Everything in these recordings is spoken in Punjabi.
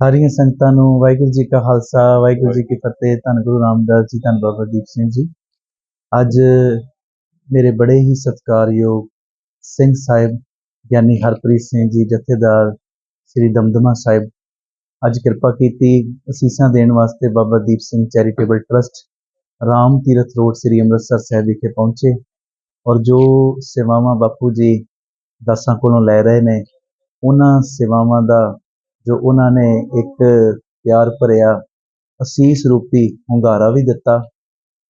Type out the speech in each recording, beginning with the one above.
ਸਾਰੀਆਂ ਸੰਗਤਾਂ ਨੂੰ ਵਾਹਿਗੁਰੂ ਜੀ ਕਾ ਖਾਲਸਾ ਵਾਹਿਗੁਰੂ ਜੀ ਕੀ ਫਤਿਹ। ਧੰਨ ਗੁਰੂ ਰਾਮਦਾਸ ਜੀ ਧੰਨ ਬਾਬਾ ਦੀਪ ਸਿੰਘ ਜੀ। ਅੱਜ ਮੇਰੇ ਬੜੇ ਹੀ ਸਤਿਕਾਰਯੋਗ ਸਿੰਘ ਸਾਹਿਬ ਗਿਆਨੀ ਹਰਪ੍ਰੀਤ ਸਿੰਘ ਜੀ ਜਥੇਦਾਰ ਸ੍ਰੀ ਦਮਦਮਾ ਸਾਹਿਬ। ਅੱਜ ਕਿਰਪਾ ਕੀਤੀ ਅਸੀਸਾਂ ਦੇਣ ਵਾਸਤੇ Baba Deep Singh charitable trust Ram Tirath road Sri Amritsar Sahib ਵਿਖੇ ਪਹੁੰਚੇ। ਔਰ ਜੋ ਸੇਵਾਵਾਂ ਬਾਪੂ ਜੀ ਦਾਸਾਂ ਕੋਲੋਂ ਲੈ ਰਹੇ ਨੇ ਉਹਨਾਂ ਸੇਵਾਵਾਂ ਦਾ ਜੋ ਉਹਨਾਂ ਨੇ ਇੱਕ ਪਿਆਰ ਭਰਿਆ ਅਸੀਸ ਰੂਪੀ ਹੁੰਗਾਰਾ ਵੀ ਦਿੱਤਾ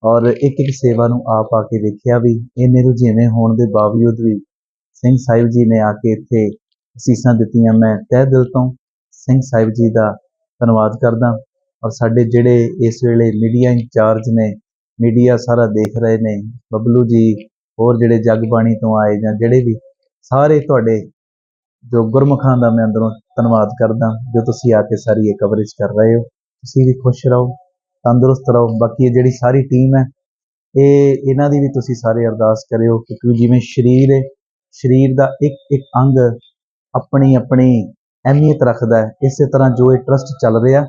ਔਰ ਇੱਕ ਇੱਕ ਸੇਵਾ ਨੂੰ ਆਪ ਆ ਕੇ ਵੇਖਿਆ ਵੀ ਇੰਨੇ ਰੁਝੇਵੇਂ ਹੋਣ ਦੇ ਬਾਵਜੂਦ ਵੀ ਸਿੰਘ ਸਾਹਿਬ ਜੀ ਨੇ ਆ ਕੇ ਇੱਥੇ ਅਸੀਸਾਂ ਦਿੱਤੀਆਂ। ਮੈਂ ਤਹਿ ਦਿਲ ਤੋਂ ਸਿੰਘ ਸਾਹਿਬ ਜੀ ਦਾ ਧੰਨਵਾਦ ਕਰਦਾ ਔਰ ਸਾਡੇ ਜਿਹੜੇ ਇਸ ਵੇਲੇ ਮੀਡੀਆ ਇੰਚਾਰਜ ਨੇ, ਮੀਡੀਆ ਸਾਰਾ ਦੇਖ ਰਹੇ ਨੇ, ਬਬਲੂ ਜੀ ਹੋਰ ਜਿਹੜੇ ਜਗਬਾਣੀ ਤੋਂ ਆਏ ਜਾਂ ਜਿਹੜੇ ਵੀ ਸਾਰੇ ਤੁਹਾਡੇ ਜੋ ਗੁਰਮੁਖਾਂ ਦਾ ਮੈਂ ਅੰਦਰੋਂ ਧੰਨਵਾਦ ਕਰਦਾ, ਜੋ ਤੁਸੀਂ ਆ ਕੇ ਸਾਰੀ ਇਹ ਕਵਰੇਜ ਕਰ ਰਹੇ ਹੋ, ਤੁਸੀਂ ਵੀ ਖੁਸ਼ ਰਹੋ, ਤੰਦਰੁਸਤ ਰਹੋ, ਬਾਕੀ ਇਹ ਜਿਹੜੀ ਸਾਰੀ ਟੀਮ ਹੈ, ਇਹ ਇਹਨਾਂ ਦੀ ਵੀ ਤੁਸੀਂ ਸਾਰੇ ਅਰਦਾਸ ਕਰਿਓ ਕਿਉਂਕਿ ਜਿਵੇਂ ਸਰੀਰ ਹੈ, ਸਰੀਰ ਦਾ ਇੱਕ ਇੱਕ ਅੰਗ ਆਪਣੀ ਆਪਣੀ ਅਹਿਮੀਅਤ ਰੱਖਦਾ ਹੈ, ਇਸੇ ਤਰ੍ਹਾਂ ਜੋ ਇਹ ਟਰਸਟ ਚੱਲ ਰਿਹਾ,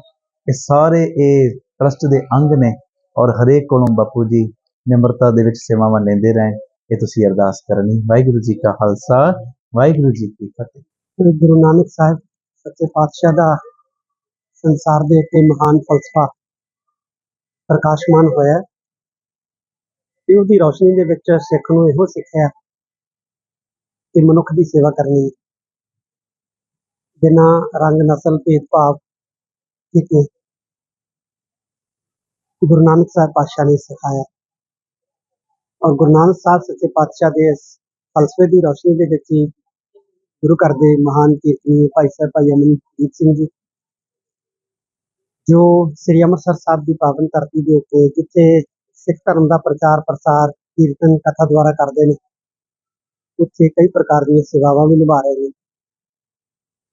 ਇਹ ਸਾਰੇ ਇਹ ਟਰਸਟ ਦੇ ਅੰਗ ਨੇ ਔਰ ਹਰੇਕ ਕੋਲੋਂ ਬਾਪੂ ਜੀ ਨਿਮਰਤਾ ਦੇ ਵਿੱਚ ਸੇਵਾਵਾਂ ਲੈਂਦੇ ਰਹਿਣ, ਇਹ ਤੁਸੀਂ ਅਰਦਾਸ ਕਰਨੀ। ਵਾਹਿਗੁਰੂ ਜੀ ਕਾ ਖਾਲਸਾ ਵਾਹਿਗੁਰੂ ਜੀ ਕੀ ਫਤਿਹ। ਗੁਰੂ ਨਾਨਕ ਸਾਹਿਬ ਸੱਚੇ ਪਾਤਸ਼ਾਹ ਦਾ ਸੰਸਾਰ ਦੇ ਉੱਤੇ ਮਹਾਨ ਫਲਸਫਾ ਪ੍ਰਕਾਸ਼ਮਾਨ ਹੋਇਆ ਤੇ ਉਹਦੀ ਰੌਸ਼ਨੀ ਦੇ ਵਿੱਚ ਸਿੱਖ ਨੂੰ ਇਹੋ ਸਿੱਖਿਆ ਕਿ ਮਨੁੱਖ ਦੀ ਸੇਵਾ ਕਰਨੀ ਬਿਨਾਂ ਰੰਗ, ਨਸਲ, ਭੇਦਭਾਵ ਕੀਤੇ ਗੁਰੂ ਨਾਨਕ ਸਾਹਿਬ ਪਾਤਸ਼ਾਹ ਨੇ ਸਿਖਾਇਆ। ਔਰ ਗੁਰੂ ਨਾਨਕ ਸਾਹਿਬ ਸੱਚੇ ਪਾਤਸ਼ਾਹ ਦੇ ਫਲਸਫੇ ਦੀ ਰੋਸ਼ਨੀ ਦੇ ਵਿੱਚ ਗੁਰੂ ਘਰ ਦੇ ਮਹਾਨ ਕੀਰਤਨੀ ਭਾਈ ਸਾਹਿਬ, ਭਾਈ ਅਮਨਦੀਪ ਸਿੰਘ ਜੀ, ਜੋ ਸ੍ਰੀ ਅੰਮ੍ਰਿਤਸਰ ਸਾਹਿਬ ਦੀ ਪਾਵਨ ਧਰਤੀ ਦੇ ਉੱਤੇ, ਜਿੱਥੇ ਸਿੱਖ ਧਰਮ ਦਾ ਪ੍ਰਚਾਰ, ਪ੍ਰਸਾਰ, ਕੀਰਤਨ, ਕਥਾ ਦੁਆਰਾ ਕਰਦੇ ਨੇ, ਉੱਥੇ ਕਈ ਪ੍ਰਕਾਰ ਦੀਆਂ ਸੇਵਾਵਾਂ ਵੀ ਨਿਭਾ ਰਹੇ ਨੇ।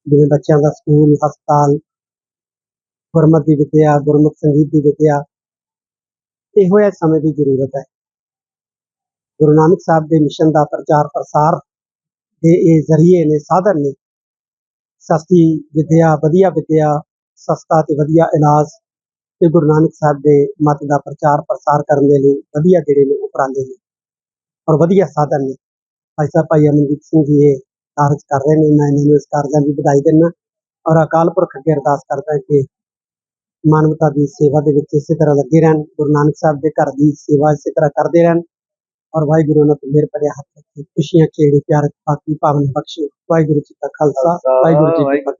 ਜਿਵੇਂ ਬੱਚਿਆਂ ਦਾ ਸਕੂਲ, ਹਸਪਤਾਲ, ਗੁਰਮਤਿ ਦੀ ਵਿਦਿਆ, ਗੁਰਮੁਖ ਸੰਗੀਤ ਦੀ ਵਿਦਿਆ, ਇਹੋ ਜਿਹੇ ਸਮੇਂ ਦੀ ਜ਼ਰੂਰਤ ਹੈ। ਗੁਰੂ ਨਾਨਕ ਸਾਹਿਬ ਦੇ ਮਿਸ਼ਨ ਦਾ ਪ੍ਰਚਾਰ, ਪ੍ਰਸਾਰ ਦੇ ਇਹ ਜ਼ਰੀਏ ਨੇ, ਸਾਧਨ ਨੇ। ਸਸਤੀ ਵਿਦਿਆ, ਵਧੀਆ ਵਿਦਿਆ, ਸਸਤਾ ਤੇ ਵਧੀਆ ਇਲਾਜ ਤੇ ਗੁਰੂ ਨਾਨਕ ਸਾਹਿਬ ਦੇ ਮਤ ਦਾ ਪ੍ਰਚਾਰ ਪ੍ਰਸਾਰ ਕਰਨ ਦੇ ਲਈ ਵਧੀਆ ਜਿਹੜੇ ਨੇ ਉਪਰਾਲੇ ਨੇ ਔਰ ਵਧੀਆ ਸਾਧਨ ਨੇ। ਭਾਈ ਸਾਹਿਬ, ਭਾਈ ਅਮਨਦੀਪ ਸਿੰਘ ਜੀ ਇਹ ਕਾਰਜ ਕਰ ਰਹੇ ਨੇ, ਮੈਂ ਇਹਨਾਂ ਨੂੰ ਇਸ ਕਾਰਜਾਂ ਦੀ ਵਧਾਈ ਦਿੰਦਾ ਔਰ ਅਕਾਲ ਪੁਰਖ ਅੱਗੇ ਅਰਦਾਸ ਕਰਦਾ ਕਿ ਮਾਨਵਤਾ ਦੀ ਸੇਵਾ ਦੇ ਵਿੱਚ ਇਸੇ ਤਰ੍ਹਾਂ ਲੱਗੇ ਰਹਿਣ, ਗੁਰੂ ਨਾਨਕ ਸਾਹਿਬ ਦੇ ਘਰ ਦੀ ਸੇਵਾ ਇਸੇ ਤਰ੍ਹਾਂ ਕਰਦੇ ਰਹਿਣ। ਔਰ ਵਾਹਿਗੁਰੂ ਨੇ ਮੇਰੇ ਭਰਿਆ ਹੱਥ ਰੱਖੇ ਖੁਸ਼ੀਆਂ ਖੇੜੇ ਪਿਆਰ ਪਾਕੀ ਪਾਵਨ ਬਖਸ਼ੇ। ਵਾਹਿਗੁਰੂ ਜੀ ਕਾ ਖਾਲਸਾ ਵਾਹਿਗੁਰੂ ਜੀ ਕੀ ਫਤਿਹ।